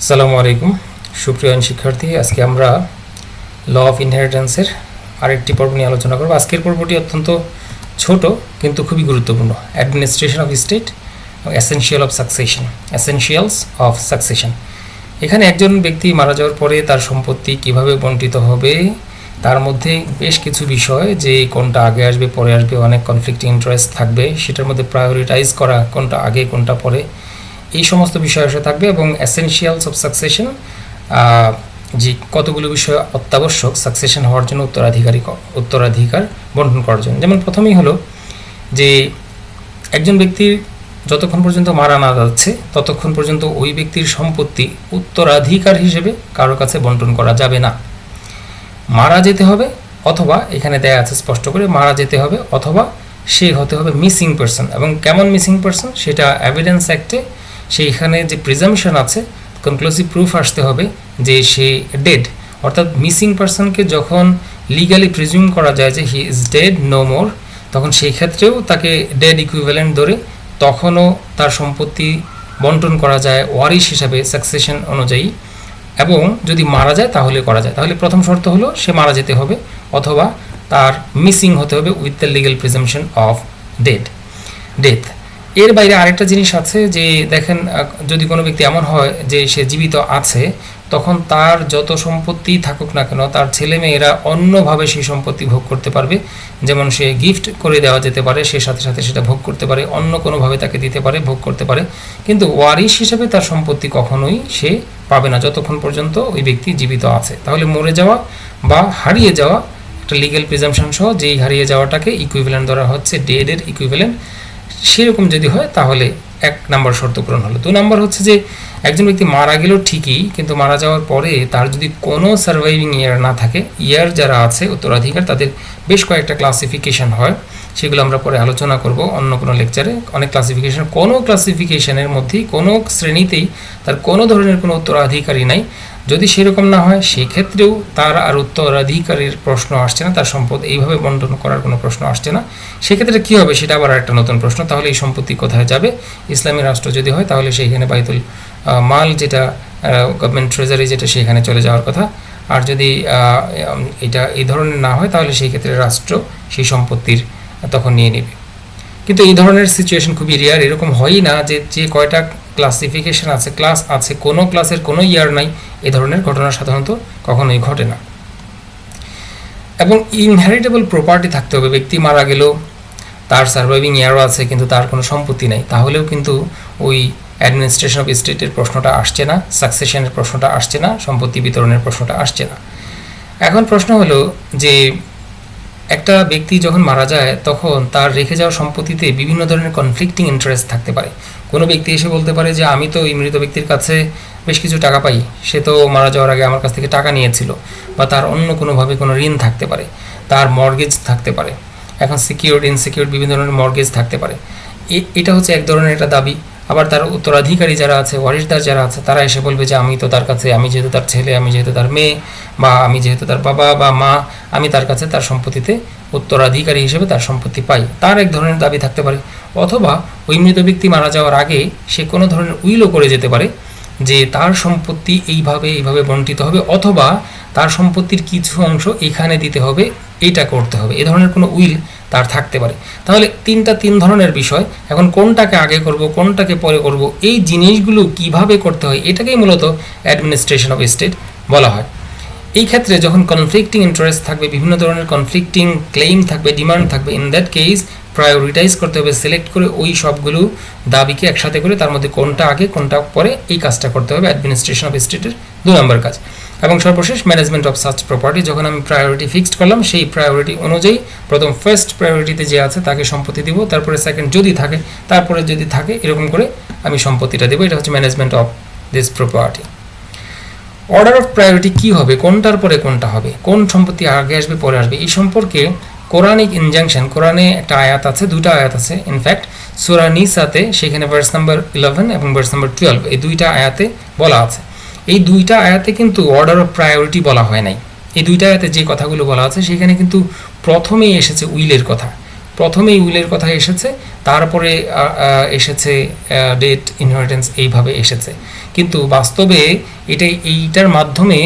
আসসালামু আলাইকুম। সুপ্রিয় আইন শিক্ষার্থী, আজকে আমরা ল অফ ইনহেরিটেন্সের আরেকটি পর্ব নিয়ে আলোচনা করব। আজকের পর্বটি অত্যন্ত ছোট, কিন্তু খুবই গুরুত্বপূর্ণ। Administration of state essential of succession essentials of succession এখানে একজন ব্যক্তি মারা যাওয়ার পরে তার সম্পত্তি কীভাবে বন্টিত হবে, তার মধ্যে বেশ কিছু বিষয়, যে কোনটা আগে আসবে, পরে আসবে, অনেক কনফ্লিক্টিং ইন্টারেস্ট থাকবে, সেটার মধ্যে প্রায়োরিটাইজ করা কোনটা আগে, কোনটা পরে। এই সমস্ত বিষয় এসে থাকবে এবং অ্যাসেনশিয়ালস অফ সাকসেশন যে কতগুলো বিষয় অত্যাবশ্যক সাকসেশন হওয়ার জন্য উত্তরাধিকারী উত্তরাধিকার বন্টন করার জন্য। যেমন প্রথমেই হলো যে একজন ব্যক্তির যতক্ষণ পর্যন্ত মারা না যাচ্ছে, ততক্ষণ পর্যন্ত ওই ব্যক্তির সম্পত্তি উত্তরাধিকার হিসেবে কারও কাছে বন্টন করা যাবে না। মারা যেতে হবে অথবা এখানে দেয়া আছে স্পষ্ট করে মারা যেতে হবে অথবা সে হতে হবে মিসিং পার্সন এবং কেমন মিসিং পার্সন সেটা এভিডেন্স অ্যাক্টে সেইখানে যে প্রিজামশন আছে কনক্লুসিভ প্রুফ আসতে হবে যে সে ডেড অর্থাৎ মিসিং পারসনকে যখন লিগালি প্রিজিউম করা যায় যে he is dead no more তখন সেই ক্ষেত্রেও তাকে ডেড ইকুইভ্যালেন্ট ধরে তখনও তার সম্পত্তি বন্টন করা যায় ওয়ারিশ হিসাবে সাকসেশন অনুযায়ী। এবং যদি মারা যায় তাহলে করা যায়। তাহলে প্রথম শর্ত হলো সে মারা যেতে হবে অথবা তার মিসিং হতে হবে with the legal presumption of dead death এর বাইরে আরেকটা জিনিস আছে যে দেখেন যদি কোনো ব্যক্তি এমন হয় যে সে জীবিত আছে, তখন তার যত সম্পত্তি থাকুক না কেন, তার ছেলে মেয়েরা অন্যভাবে সেই সম্পত্তি ভোগ করতে পারবে। যেমন সে গিফট করে দেওয়া যেতে পারে, সে সাথে সাথে সেটা ভোগ করতে পারে, অন্য কোনোভাবে তাকে দিতে পারে, ভোগ করতে পারে। কিন্তু ওয়ারিশ হিসেবে তার সম্পত্তি কখনোই সে পাবে না যতক্ষণ পর্যন্ত ওই ব্যক্তি জীবিত আছে। তাহলে মরে যাওয়া বা হারিয়ে যাওয়া একটা লিগ্যাল প্রিজামশন সহ যেই হারিয়ে যাওয়াটাকে ইকুইভ্যালেন্ট ধরা হচ্ছে ডেডের ইকুইভ্যালেন্ট সেরকম যদি হয়, তাহলে এক নাম্বার শর্ত পূরণ হলো। দু নাম্বার হচ্ছে যে, একজন ব্যক্তি মারা গেল ঠিকই, কিন্তু মারা যাওয়ার পরে তার যদি কোনো সার্ভাইভিং ইয়ার না থাকে ইয়ার যারা আছে, উত্তরাধিকার, তাদের বেশ কয়েকটা ক্লাসিফিকেশন হয়। সেগুলো আমরা পরে আলোচনা করব অন্য কোনো লেকচারে অনেক ক্লাসিফিকেশন কোনো ক্লাসিফিকেশনের মধ্যেই কোনো শ্রেণীতেই তার কোনো ধরনের কোনো উত্তরাধিকারী নাই। যদি সেরকম না হয়, সেক্ষেত্রেও তার আর উত্তরাধিকারীর প্রশ্ন আসছে না, তার সম্পদ এইভাবে বন্টন করার কোনো প্রশ্ন আসছে না। সেক্ষেত্রে কী হবে সেটা আবার একটা নতুন প্রশ্ন, তাহলে এই সম্পত্তি কোথায় যাবে? ইসলামী রাষ্ট্র যদি হয়, তাহলে সেইখানে বাইতুল মাল যেটা গভর্নমেন্ট ট্রেজারি যেটা, সেখানে চলে যাওয়ার কথা। আর যদি এটা এই ধরনের না হয়, তাহলে সেই ক্ষেত্রে রাষ্ট্র সেই সম্পত্তির তখন নিয়ে নেবে। কিন্তু এই ধরনের সিচুয়েশন খুবই রেয়ার এরকম হয়ই না যে যে কয়টা ক্লাসিফিকেশন আছে ক্লাস আছে, কোনো ক্লাসের কোনো ইয়ার নাই, এ ধরনের ঘটনা সাধারণত কখনোই ঘটে না। এবং ইনহেরিটেবল প্রপার্টি থাকতে হবে, ব্যক্তি মারা গেলেও তার সার্ভাইভিং ইয়ারও আছে, কিন্তু তার কোনো সম্পত্তি নাই। তাহলেও কিন্তু ওই অ্যাডমিনিস্ট্রেশন অফ স্টেটের প্রশ্নটা আসছে না সাকসেশনের প্রশ্নটা আসছে না, সম্পত্তি বিতরণের প্রশ্নটা আসছে না। এখন প্রশ্ন হলো যে একটা ব্যক্তি যখন মারা যায়, তখন তার রেখে যাওয়া সম্পত্তিতে বিভিন্ন ধরনের কনফ্লিক্টিং ইন্টারেস্ট থাকতে পারে। কোনো ব্যক্তি এসে বলতে পারে যে, আমি তো এই মৃত ব্যক্তির কাছে বেশ কিছু টাকা পাই। সে তো মারা যাওয়ার আগে আমার কাছ থেকে টাকা নিয়েছিল। বা তার অন্য কোনোভাবে কোনো ঋণ থাকতে পারে। তার মর্গেজ থাকতে পারে। এখন সিকিউরড ইনসিকিউরড বিভিন্ন ধরনের মর্গেজ থাকতে পারে। এটা হচ্ছে এক ধরনের একটা দাবি। আবার তার উত্তরাধিকারী যারা আছে, ওয়ারিশদার যারা আছে, তারা এসে বলবে যে আমি তো তার কাছে, আমি যেহেতু তার ছেলে, আমি যেহেতু তার মেয়ে, বা আমি যেহেতু তার বাবা বা মা, আমি তার কাছে তার সম্পত্তিতে উত্তরাধিকারী হিসেবে তার সম্পত্তি পাই। তার এক ধরনের দাবি থাকতে পারে। অথবা ওই মৃত ব্যক্তি মারা যাওয়ার আগে সে কোনো ধরনের উইলও করে যেতে পারে যে তার সম্পত্তি এইভাবে এইভাবে বন্টিত হবে, অথবা তার সম্পত্তির কিছু অংশ এখানে দিতে হবে এইটা করতে হবে। এ ধরনের কোনো উইল তার থাকতে পারে। তাহলে তিনটা তিন ধরনের বিষয়। এখন কোনটাকে আগে করব, কোনটাকে পরে করব, এই জিনিসগুলো কীভাবে করতে হয়, এটাকেই মূলত অ্যাডমিনিস্ট্রেশন অফ স্টেট বলা হয়। এই ক্ষেত্রে যখন কনফ্লিক্টিং ইন্টারেস্ট থাকবে, বিভিন্ন ধরনের কনফ্লিক্টিং ক্লেইম থাকবে ডিমান্ড থাকবে ইন দ্যাট কেস প্রায়োরিটাইজ করতে হবে সিলেক্ট করে ওই সবগুলো দাবিকে একসাথে করে তার মধ্যে কোনটা আগে, কোনটা পরে এই কাজটা করতে হবে অ্যাডমিনিস্ট্রেশন অফ স্টেটের দু নম্বর কাজ। এবং সর্বশেষ ম্যানেজমেন্ট অফ সাচ প্রপার্টি যখন আমি প্রায়োরিটি ফিক্সড করলাম, সেই প্রায়োরিটি অনুযায়ী প্রথম ফার্স্ট প্রায়োরিটিতে যে আছে, তাকে সম্পত্তি দিব, তারপরে সেকেন্ড যদি থাকে, তারপরে যদি থাকে, এরকম করে আমি সম্পত্তিটা দেবো। এটা হচ্ছে management of this property order of priority কী হবে? কোনটার পরে কোনটা হবে? কোন সম্পত্তি আগে আসবে, পরে আসবে? এই সম্পর্কে কোরআনিক ইনজাংশন কোরআনে একটা আয়াত আছে দুটা আয়াত আছে ইনফ্যাক্ট সুরা নিসাতে সেখানে ভার্স নাম্বার ইলেভেন এবং ভার্স নাম্বার টুয়েলভ এই দুইটা আয়াতে বলা আছে। এই দুইটা আয়াতে কিন্তু অর্ডার অফ প্রায়োরিটি বলা হয় নাই। এই দুইটা আয়াতে যে কথাগুলো বলা আছে, সেখানে কিন্তু প্রথমেই এসেছে উইলের কথা। প্রথমেই উইলের কথা এসেছে, তারপরে এসেছে ডেট ইনহেরিটেন্স এইভাবে এসেছে। কিন্তু বাস্তবে এটা এইটার মাধ্যমে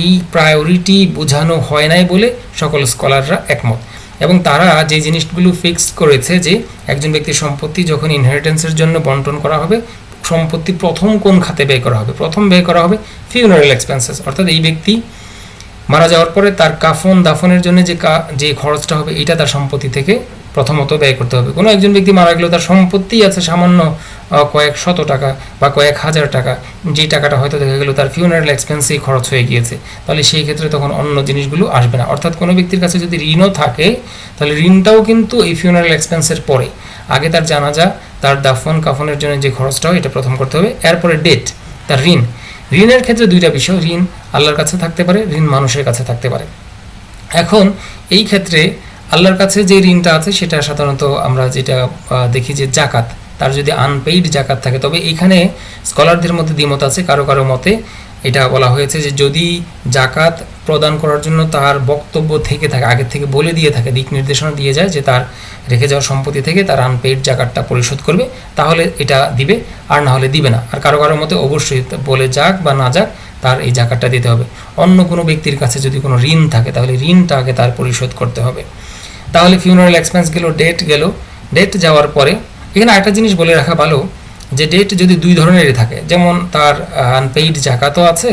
এই প্রায়োরিটি বোঝানো হয় নাই বলে সকল স্কলাররা একমত। এবং তারা যে জিনিসগুলো ফিক্স করেছে যে, একজন ব্যক্তির সম্পত্তি যখন ইনহেরিটেন্সের জন্য বন্টন করা হবে সম্পত্তি প্রথম কোন খাতে ব্যয় করা হবে? প্রথম ব্যয় করা হবে ফিউনারেল এক্সপেন্সেস অর্থাৎ এই ব্যক্তি মারা যাওয়ার পরে তার কাফন দাফনের জন্য যে কা যে খরচটা হবে এটা তার সম্পত্তি থেকে প্রথমত ব্যয় করতে হবে। কোনো একজন ব্যক্তি মারা গেলেও তার সম্পত্তি আছে সামান্য কয়েক শত টাকা বা কয়েক হাজার টাকা। যে টাকাটা হয়তো দেখা গেলো তার ফিউনারেল এক্সপেন্সেই খরচ হয়ে গিয়েছে, তাহলে সেই ক্ষেত্রে তখন অন্য জিনিসগুলো আসবে না। অর্থাৎ কোনো ব্যক্তির কাছে যদি ঋণও থাকে, তাহলে ঋণটাও কিন্তু এই ফিউনারেল এক্সপেন্সের পরে। আগে তার জানাজা তার দাফন কাফনের জন্য যে খরচটা হয়, এটা প্রথম করতে হবে। এরপরে ডেট তার ঋণ। ঋণের ক্ষেত্রে দুইটা বিষয়, ঋণ আল্লাহর কাছে থাকতে পারে, ঋণ মানুষের কাছে থাকতে পারে। এখন, এই ক্ষেত্রে আল্লাহর কাছে যে ঋণটা আছে, সেটা সাধারণত আমরা যেটা দেখি যে জাকাত। তার যদি আনপেইড জাকাত থাকে, তবে এখানে স্কলারদের মধ্যে দ্বিমত আছে, কারও কারও মতে এটা বলা হয়েছে যে যদি জাকাত প্রদান করার জন্য তার বক্তব্য থেকে থাকে, আগে থেকে বলে দিয়ে থাকে, দিক নির্দেশনা দিয়ে যায় যে তার রেখে যাওয়া সম্পত্তি থেকে তার আনপেইড জাকাতটা পরিশোধ করবে, তাহলে এটা দিবে, আর না হলে দিবে না। আর কারও কারও মতে অবশ্যই বলে যাক বা না যাক, তার এই জাকাতটা দিতে হবে। অন্য কোনো ব্যক্তির কাছে যদি কোনো ঋণ থাকে, তাহলে ঋণটা আগে তার পরিশোধ করতে হবে। তাহলে ফিউনারাল এক্সপেন্স গেল ডেট গেল। ডেট যাওয়ার পরে এখানে একটা জিনিস বলে রাখা ভালো, যে ডেট যদি দুই ধরনেরই থাকে, যেমন তার আনপেইড জাকাতও আছে,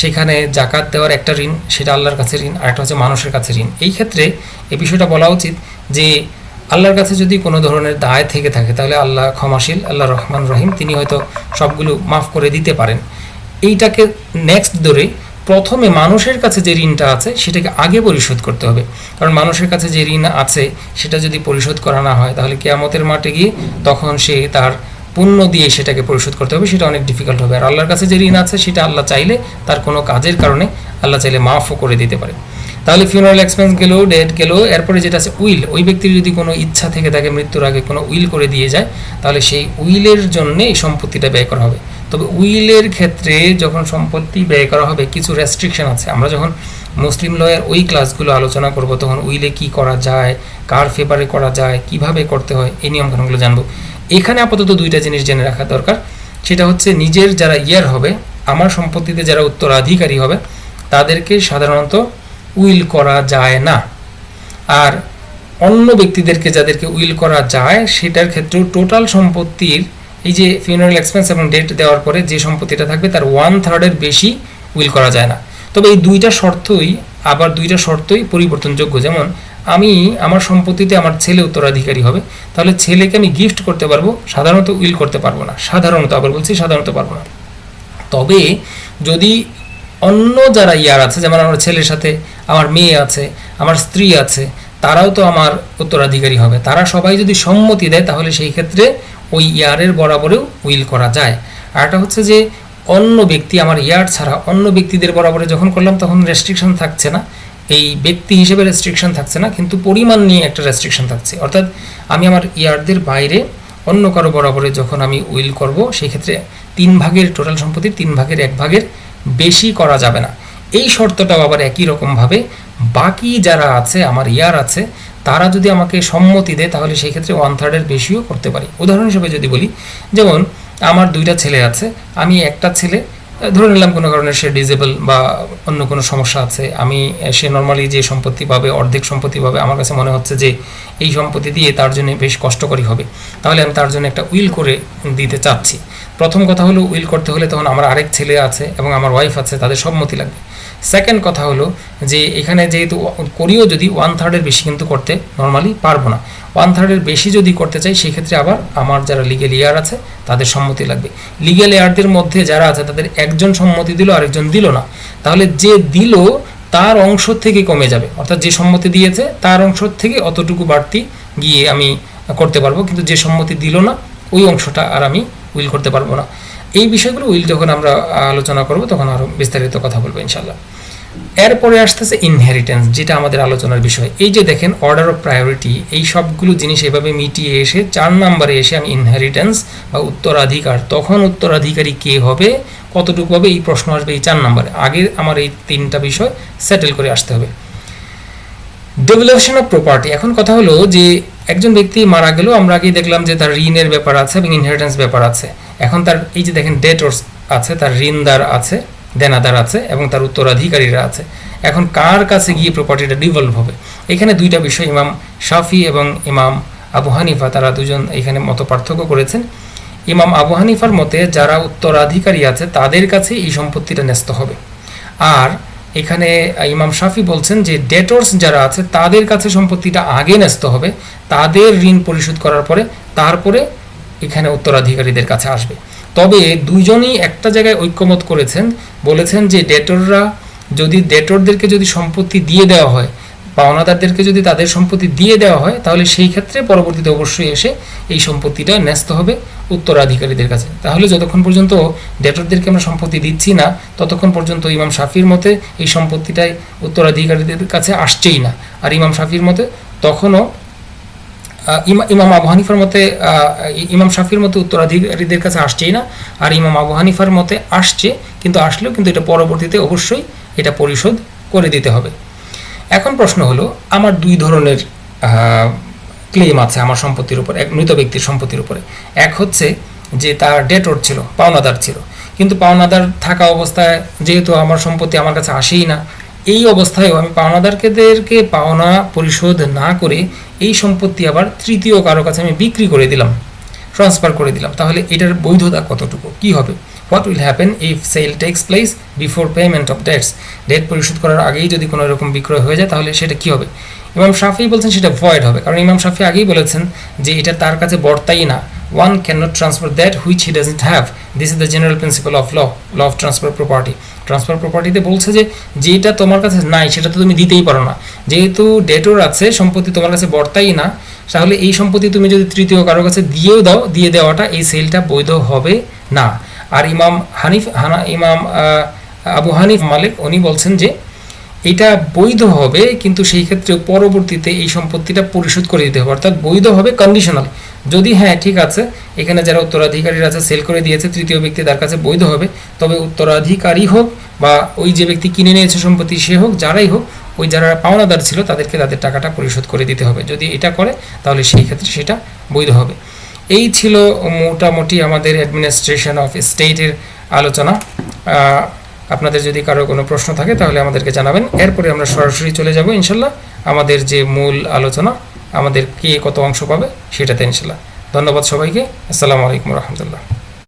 সেখানে জাকাত দেওয়ার একটা ঋণ, সেটা আল্লাহর কাছে ঋণ আর একটা হচ্ছে মানুষের কাছে ঋণ। এই ক্ষেত্রে এই বিষয়টা বলা উচিত যে আল্লাহর কাছে যদি কোনো ধরনের দায় থেকে থাকে, তাহলে আল্লাহ ক্ষমাশীল, আল্লাহ রহমান রহিম, তিনি হয়তো সবগুলো মাফ করে দিতে পারেন। এইটাকে নেক্সট ধরে প্রথমে মানুষের কাছে যে ঋণটা আছে, সেটাকে আগে পরিশোধ করতে হবে। কারণ মানুষের কাছে যে ঋণ আছে, সেটা যদি পরিশোধ করা না হয়, তাহলে কেয়ামতের মাঠে গিয়ে তখন সে তার পুণ্য দিয়ে সেটাকে পরিশোধ করতে হবে। সেটা অনেক ডিফিকাল্ট হবে। আর আল্লাহর কাছে যে ঋণ আছে, সেটা আল্লাহ চাইলে তার কোনো কাজের কারণে আল্লাহ চাইলে মাফও করে দিতে পারে। তাহলে ফিউনারাল এক্সপেন্স গেলো ডেট গেলো এরপরে যেটা আছে, উইল। ওই ব্যক্তির যদি কোনো ইচ্ছা থেকে থাকে মৃত্যুর আগে কোনো উইল করে দিয়ে যায়, তাহলে সেই উইলের জন্য এই সম্পত্তিটা ব্যয় করা হবে। তবে উইলের ক্ষেত্রে যখন সম্পত্তি ব্যয় করা হবে, কিছু রেস্ট্রিকশন আছে। আমরা যখন মুসলিম লয়ের ওই ক্লাসগুলো আলোচনা করব, তখন উইলে কি করা যায়, কার ফেভারে করা যায়, কীভাবে করতে হয়, এই নিয়মকানুনগুলো জানব। এখানে আপাতত দুইটা জিনিস জেনে রাখা দরকার। সেটা হচ্ছে নিজের যারা ইয়ার হবে, আমার সম্পত্তিতে যারা উত্তরাধিকারী হবে, তাদেরকে সাধারণত উইল করা যায় না। আর অন্য ব্যক্তিদেরকে যাদেরকে উইল করা যায়, সেটার ক্ষেত্রেও টোটাল সম্পত্তির এই যে ফিউনারাল এক্সপেন্স এবং ডেট দেওয়ার পরে যে সম্পত্তিটা থাকবে, তার ওয়ান থার্ডের বেশি উইল করা যায় না। তবে এই দুইটা শর্তই, আবার দুইটা শর্তই পরিবর্তনযোগ্য। যেমন, আমি আমার সম্পত্তিতে আমার ছেলে উত্তরাধিকারী হবে, তাহলে ছেলেকে আমি গিফট করতে পারব, সাধারণত উইল করতে পারব না। সাধারণত, আবার বলছি সাধারণত পারব না। তবে যদি অন্য যারা ইয়ার আছে, যেমন আমার ছেলের সাথে আমার মেয়ে আছে, আমার স্ত্রী আছে, তারাও তো আমার উত্তরাধিকারী হবে। তারা সবাই যদি সম্মতি দেয়, তাহলে সেই ক্ষেত্রে ওই ইয়ারের বরাবরেও উইল করা যায়। আর একটা হচ্ছে যে, অন্য ব্যক্তি, আমার ইয়ার ছাড়া অন্য ব্যক্তিদের বরাবরে যখন করলাম, তখন রেস্ট্রিকশন থাকছে না। এই ব্যক্তি হিসেবে রেস্ট্রিকশন থাকছে না, কিন্তু পরিমাণ নিয়ে একটা রেস্ট্রিকশন থাকছে। অর্থাৎ আমি আমার ইয়ারদের বাইরে অন্য কারও বরাবরে যখন আমি উইল করব সেই ক্ষেত্রে তিন ভাগের টোটাল সম্পত্তি, তিন ভাগের এক ভাগের বেশি করা যাবে না। এই শর্তটাও আবার একই রকমভাবে বাকি যারা আছে, আমার ইয়ার আছে, তারা যদি আমাকে সম্মতি দেয়, তাহলে সেই ক্ষেত্রে ওয়ান থার্ডের বেশিও করতে পারি। উদাহরণ হিসেবে যদি বলি, যেমন আমার দুইটা ছেলে আছে, আমি একটা ছেলে, ধরে নিলাম কোনো কারণে সে ডিজেবল বা অন্য কোনো সমস্যা আছে, আমি, সে নর্মালি যে সম্পত্তি পাবে, অর্ধেক সম্পত্তি পাবে, আমার কাছে মনে হচ্ছে যে এই সম্পত্তি দিয়ে তার জন্য বেশ কষ্টকরই হবে। তাহলে আমি তার জন্য একটা উইল করে দিতে চাচ্ছি। প্রথম কথা হলো উইল করতে হলে তখন আমার আরেক ছেলে আছে এবং আমার ওয়াইফ আছে, তাদের সম্মতি লাগবে। সেকেন্ড কথা হলো যে এখানে যেহেতু করিও যদি ওয়ান থার্ডের বেশি কিন্তু করতে নর্মালি পারব না। ওয়ান থার্ডের বেশি যদি করতে চাই, সেক্ষেত্রে আবার আমার যারা লিগেল ইয়ার আছে, তাদের সম্মতি লাগবে। লিগেল ইয়ারদের মধ্যে যারা আছে, তাদের একজন সম্মতি দিল, আরেকজন দিল না। তাহলে যে দিল, তার অংশ থেকে কমে যাবে। অর্থাৎ যে সম্মতি দিয়েছে, তার অংশ থেকে অতটুকু বাড়তি গিয়ে আমি করতে পারব। কিন্তু যে সম্মতি দিল না, ওই অংশটা আর আমি উইল করতে পারব না। এই বিষয়গুলো উইল যখন আমরা আলোচনা করব, তখন আরও বিস্তারিত কথা বলব ইনশাল্লাহ এরপরে আসতেছে ইনহেরিটেন্স যেটা আমাদের আলোচনার বিষয়। এই যে দেখেন অর্ডার অফ প্রায়োরিটি এই সবগুলো জিনিস এভাবে মিটিয়ে এসে চার নাম্বারে এসে আমি ইনহেরিটেন্স বা উত্তরাধিকার, তখন উত্তরাধিকারী কে হবে, কতটুকু হবে, এই প্রশ্ন আসবে এই চার নাম্বারে। আগে আমার এই তিনটা বিষয় সেটেল করে আসতে হবে। ডেভেলপশন অফ প্রপার্টি এখন কথা হলো যে একজন ব্যক্তি মারা গেল আমরা আগেই দেখলাম যে তার ঋণের ব্যাপার আছে এবং ইনহেরিটেন্স ব্যাপার আছে। এখন তার, এই যে দেখেন ডেটর্স আছে, তার ঋণদার আছে, দেনাদার আছে এবং তার উত্তরাধিকারীরা আছে। এখন কার কাছে গিয়ে প্রপার্টিটা ডিভলভ হবে? এখানে দুইটা বিষয়, ইমাম শাফি এবং ইমাম আবু হানিফা, তারা দুজন এখানে মত পার্থক্য করেছেন। ইমাম আবু হানিফার মতে যারা উত্তরাধিকারী আছে, তাদের কাছে এই সম্পত্তিটা ন্যস্ত হবে। আর এখানে ইমাম শাফি বলছেন যে ডেটর্স যারা আছে, তাদের কাছে সম্পত্তিটা আগে ন্যস্ত হবে, তাদের ঋণ পরিশোধ করার পরে তারপরে এখানে উত্তরাধিকারীদের কাছে আসবে। তবে দুইজনই একটা জায়গায় ঐক্যমত করেছেন, বলেছেন যে ডেটররা যদি ডেটরদেরকে যদি সম্পত্তি দিয়ে দেওয়া হয় পাওনাদারদেরকে যদি তাদের সম্পত্তি দিয়ে দেওয়া হয়, তাহলে সেই ক্ষেত্রে পরবর্তীতে অবশ্যই এসে এই সম্পত্তিটা ন্যস্ত হবে উত্তরাধিকারীদের কাছে। তাহলে যতক্ষণ পর্যন্ত ডেটরদেরকে আমরা সম্পত্তি দিচ্ছি না, ততক্ষণ পর্যন্ত ইমাম শাফির মতে এই সম্পত্তিটাই উত্তরাধিকারীদের কাছে আসছেই না। আর ইমাম শাফির মতে তখনও ইমা- ইমাম আবু হানিফার মতে ইমাম শাফির মতে উত্তরাধিকারীদের কাছে আসছেই না। আর ইমাম আবু হানিফার মতে আসছে, কিন্তু আসলেও কিন্তু এটা পরবর্তীতে অবশ্যই এটা পরিশোধ করে দিতে হবে। এখন প্রশ্ন হলো, আমার দুই ধরনের ক্লেম আছে আমার সম্পত্তির উপর, এক মৃত ব্যক্তির সম্পত্তির উপরে। এক হচ্ছে যে তার ডেটর ছিল, পাওনাদার ছিল। কিন্তু পাওনাদার থাকা অবস্থায় যেহেতু আমার সম্পত্তি আমার কাছে আসেই না, এই অবস্থায়ও আমি পাওনাদারকেদেরকে পাওনা পরিশোধ না করে এই সম্পত্তি আবার তৃতীয় কারও কাছে আমি বিক্রি করে দিলাম ট্রান্সফার করে দিলাম। তাহলে এটার বৈধতা কতটুকু? কি হবে? What will happen if sale takes place before payment of debts debt পরিশোধ করার আগেই যদি কোনো এরকম বিক্রয় হয়ে যায়, তাহলে সেটা কি হবে? ইমাম শাফি বলছেন সেটা ভয়েড হবে। কারণ ইমাম শাফি আগেই বলেছেন যে এটা তার কাছে বর্তাই না। One can not transfer that which he doesn't have this is the general principle of law law of transfer property transfer প্রপার্টিতে বলছে যে যেটা তোমার কাছে নাই, সেটা তো তুমি দিতেই পারো না। যেহেতু ডেটর আছে, সম্পত্তি তোমার কাছে বর্তাই না, তাহলে এই সম্পত্তি তুমি যদি তৃতীয় কারোর কাছে দিয়েও দাও, দিয়ে দেওয়াটা এই সেলটা বৈধ হবে না। আর ইমাম হানিফ, হানা, ইমাম আবু হানিফ মালিক, উনি বলছেন যে এটা বৈধ হবে, কিন্তু সেই ক্ষেত্রে পরবর্তীতে এই সম্পত্তিটা পরিশোধ করে দিতে হবে, অর্থাৎ বৈধ হবে কন্ডিশনাল যদি হ্যাঁ ঠিক আছে, এখানে যারা উত্তরাধিকারীরা আছে সেল করে দিয়েছে, তৃতীয় ব্যক্তি তার কাছে বৈধ হবে, তবে উত্তরাধিকারী হোক বা ওই যে ব্যক্তি কিনে নিয়েছে সম্পত্তি, সে হোক, যারাই হোক, ওই যারা পাওনাদার ছিল, তাদেরকে তাদের টাকাটা পরিশোধ করে দিতে হবে। যদি এটা করে, তাহলে সেই ক্ষেত্রে সেটা বৈধ হবে। এই ছিল মোটামুটি আমাদের অ্যাডমিনিস্ট্রেশন অফ স্টেটের আলোচনা। আপনাদের যদি কারও কোনো প্রশ্ন থাকে তাহলে আমাদেরকে জানাবেন। এরপরে আমরা সরাসরি চলে যাব ইনশাল্লাহ। আমাদের যে মূল আলোচনা, আমাদের কে কত অংশ পাবে সেটাতে ইনশাল্লাহ। ধন্যবাদ সবাইকে। আসসালামু আলাইকুম রহমতুল্লাহ।